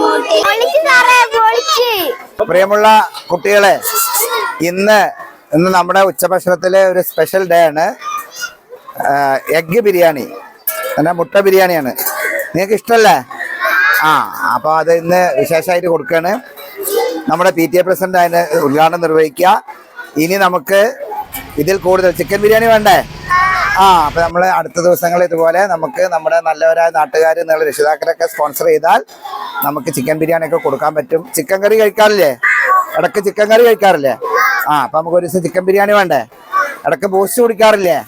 മൂട്ടി പ്രിയമുള്ള കുട്ടികളെ ഇന്ന് ഇന്ന് നമ്മുടെ ഉച്ചഭക്ഷണത്തിലെ ഒരു സ്പെഷ്യൽ ഡേ ആണ്. എഗ് ബിരിയാണി. എന്നാ മുട്ട ബിരിയാണിയാണ്. നിങ്ങൾക്ക് ഇഷ്ടമല്ലേ ആ അപ്പോൾ അത് ഇന്ന് വിശേഷമായിട്ട് കൊടുക്കുകയാണ് നമ്മുടെ പി ടി എ പ്രസിഡന്റ് അതിന് ഉദ്ഘാടനം നിർവഹിക്കുക. ഇനി നമുക്ക് ഇതിൽ കൂടുതൽ ചിക്കൻ ബിരിയാണി വേണ്ടേ? ആ അപ്പൊ നമ്മൾ അടുത്ത ദിവസങ്ങൾ ഇതുപോലെ നമുക്ക് നമ്മുടെ നല്ലവരായ നാട്ടുകാർ എന്നുള്ള രക്ഷിതാക്കളൊക്കെ സ്പോൺസർ ചെയ്താൽ നമുക്ക് ചിക്കൻ ബിരിയാണി ഒക്കെ കൊടുക്കാൻ പറ്റും. ചിക്കൻ കറി കഴിക്കാറില്ലേ? ഇടയ്ക്ക് ചിക്കൻ കറി കഴിക്കാറില്ലേ? ആ അപ്പൊ നമുക്ക് ഒരു ദിവസം ചിക്കൻ ബിരിയാണി വേണ്ടേ? ഇടയ്ക്ക് ബൂസ്റ്റ് കുടിക്കാറില്ലേ?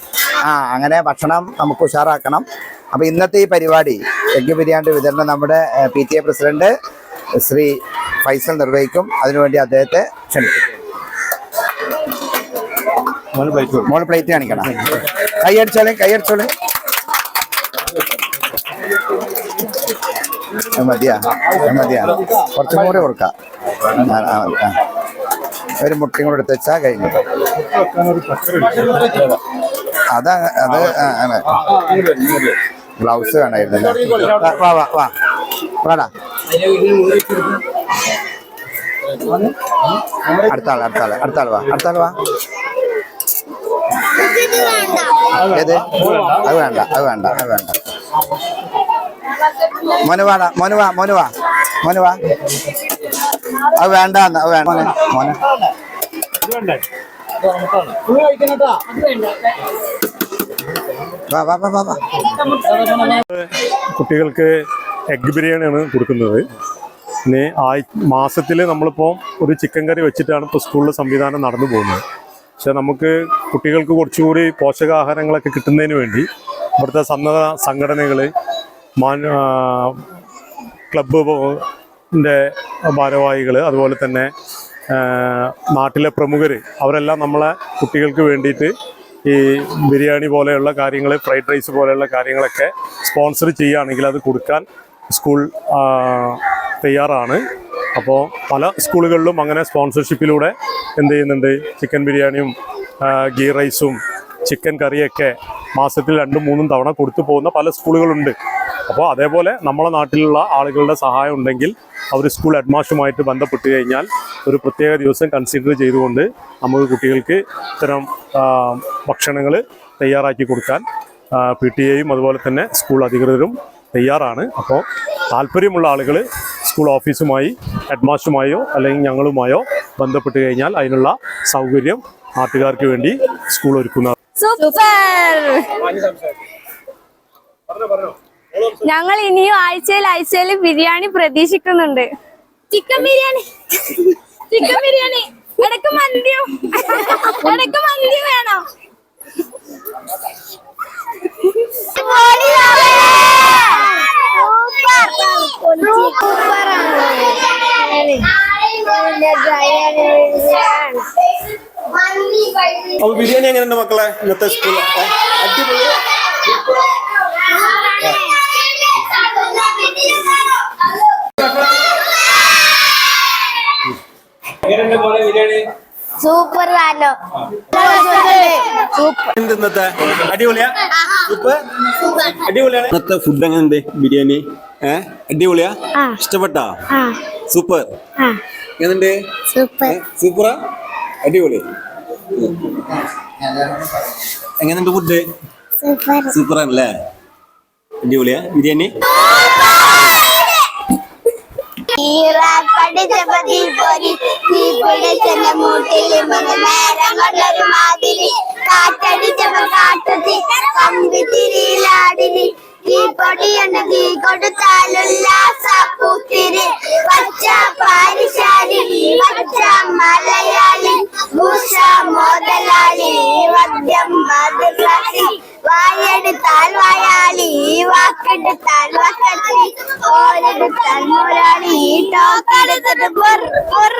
ആ അങ്ങനെ ഭക്ഷണം നമുക്ക് ഉഷാറാക്കണം. അപ്പൊ ഇന്നത്തെ ഈ പരിപാടി എഗ് ബിരിയാണി വിതരണം നമ്മുടെ P T A president Shri Faisal നിർവഹിക്കും. അതിനുവേണ്ടി അദ്ദേഹത്തെ ക്ഷണിക്കും. മോൾ പ്ലേറ്റ് കാണിക്കണം. കൈയടിച്ചോളെ കൈയടിച്ചോളെ. മതിയാ മതിയാ. കുറച്ചും കൂടെ കൊടുക്കാം. ഒരു മുട്ടയും കൂടെ എടുത്ത് വെച്ചാൽ കഴിഞ്ഞു അത് അത് ആ, അങ്ങനെ ഗ്ലൗസ് വേണമായിരുന്നല്ലോ വാ, വാ വാ. വാടാ. അടുത്താൾ അടുത്താൾ അടുത്താൾ വാ അടുത്താൾ വാ. ഏത് അത് വേണ്ട അത് വേണ്ട അത് വേണ്ട. മോന് മോനുവാ മോനുവാ മോന് വാ മോന് വാ. അത് വേണ്ട അത് വേണ്ട. മോനെ മോനെ. കുട്ടികൾക്ക് എഗ് ബിരിയാണിയാണ് കൊടുക്കുന്നത്. പിന്നെ ആയി മാസത്തിൽ നമ്മളിപ്പോൾ ഒരു ചിക്കൻ കറി വെച്ചിട്ടാണ് ഇപ്പോൾ സ്കൂളിലെ സംവിധാനം നടന്നു പോകുന്നത്. പക്ഷെ നമുക്ക് കുട്ടികൾക്ക് കുറച്ചുകൂടി പോഷകാഹാരങ്ങളൊക്കെ കിട്ടുന്നതിന് വേണ്ടി ഇവിടുത്തെ സന്നദ്ധ സംഘടനകൾ മാൻ ഭാരവാഹികൾ അതുപോലെ തന്നെ നാട്ടിലെ പ്രമുഖർ അവരെല്ലാം നമ്മളെ കുട്ടികൾക്ക് വേണ്ടിയിട്ട് ഈ ബിരിയാണി പോലെയുള്ള കാര്യങ്ങൾ ഫ്രൈഡ് റൈസ് പോലെയുള്ള കാര്യങ്ങളൊക്കെ സ്പോൺസർ ചെയ്യുകയാണെങ്കിൽ അത് കൊടുക്കാൻ സ്കൂൾ തയ്യാറാണ്. അപ്പോൾ പല സ്കൂളുകളിലും അങ്ങനെ സ്പോൺസർഷിപ്പിലൂടെ എന്ത് ചെയ്യുന്നുണ്ട്? ചിക്കൻ ബിരിയാണിയും ഗീ റൈസും ചിക്കൻ കറിയൊക്കെ മാസത്തിൽ രണ്ടും മൂന്നും തവണ കൊടുത്തു പോകുന്ന പല സ്കൂളുകളുണ്ട്. അപ്പോൾ അതേപോലെ നമ്മളെ നാട്ടിലുള്ള ആളുകളുടെ സഹായം ഉണ്ടെങ്കിൽ അവർ സ്കൂൾ അഡ്മാഷുമായിട്ട് ബന്ധപ്പെട്ട് കഴിഞ്ഞാൽ ഒരു പ്രത്യേക ദിവസം കൺസിഡർ ചെയ്തുകൊണ്ട് നമുക്ക് കുട്ടികൾക്ക് ഇത്തരം ഭക്ഷണങ്ങൾ തയ്യാറാക്കി കൊടുക്കാൻ പി ടി എയും അതുപോലെ തന്നെ സ്കൂൾ അധികൃതരും തയ്യാറാണ്. അപ്പോൾ താല്പര്യമുള്ള ആളുകൾ സ്കൂൾ ഓഫീസുമായി ഹെഡ്മാസ്റ്ററുമായോ അല്ലെങ്കിൽ ഞങ്ങളുമായോ ബന്ധപ്പെട്ട് കഴിഞ്ഞാൽ അതിനുള്ള സൗകര്യം നാട്ടുകാർക്ക് വേണ്ടി സ്കൂൾ ഒരുക്കുന്ന ഞങ്ങൾ ഇനിയും ആഴ്ചയിൽ ആഴ്ചയിൽ ബിരിയാണി പ്രതീക്ഷിക്കുന്നുണ്ട്. ചിക്കൻ ബിരിയാണി. ചിക്കൻ ബിരിയാണി. ഇടയ്ക്ക് മന്തിയും? ഇടയ്ക്ക് മന്തി വേണം. അപ്പൊ ബിരിയാണി എങ്ങനെയുണ്ട് മക്കളെ? ഇന്നത്തെ സ്കൂളിൽ അടിപൊളി. പോലെ താനോ സൂപ്പർ ആണോ ഇന്നത്തെ അടിപൊളിയാ? സൂപ്പർ? അടിപൊളിയാണ്. ഇന്നത്തെ ഫുഡ് എങ്ങനെയുണ്ട് ബിരിയാണി ഏ? അടിപൊളിയാ. ഇഷ്ടപ്പെട്ടാ? ആ. സൂപ്പർ. ആ. എങ്ങനെയുണ്ട്? സൂപ്പർ. സൂപ്പറാ? അടിപൊളി. എങ്ങനെയുണ്ട് ഫുഡ് സൂപ്പർ. ആണല്ലേ അടിപൊളിയാ? ബിരിയാണി? ചപ്പത്തി പൊരി തീപ്പൊടി ചെന്നമൂട്ടിൽ നേരം കൊണ്ടൊരു മാതിരി. കാറ്റടിച്ചപ്പോ കാട്ടത്തി കമ്പിത്തിരിയിലാടിരി തീപ്പൊടിയുണ്ട് തീ കൊടുത്താലുല്ലാസ പൂത്തിരി പച്ച പാരിശാലി പച്ച മലയാളി ഭൂഷ മോതലാളി വദ്യം മധുരാളി വായെടുത്താൽ വായാളി വാക്കെടുത്താൽ വക്കത്തി ഓരെടുത്താൽ മുരാളി ടോക്കെടുത്തിട്ട് പൊർ പൊർ.